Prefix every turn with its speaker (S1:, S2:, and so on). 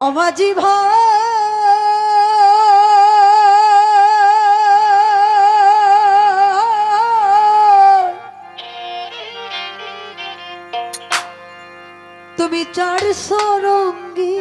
S1: অমাজি তুমি চার সরঙ্গী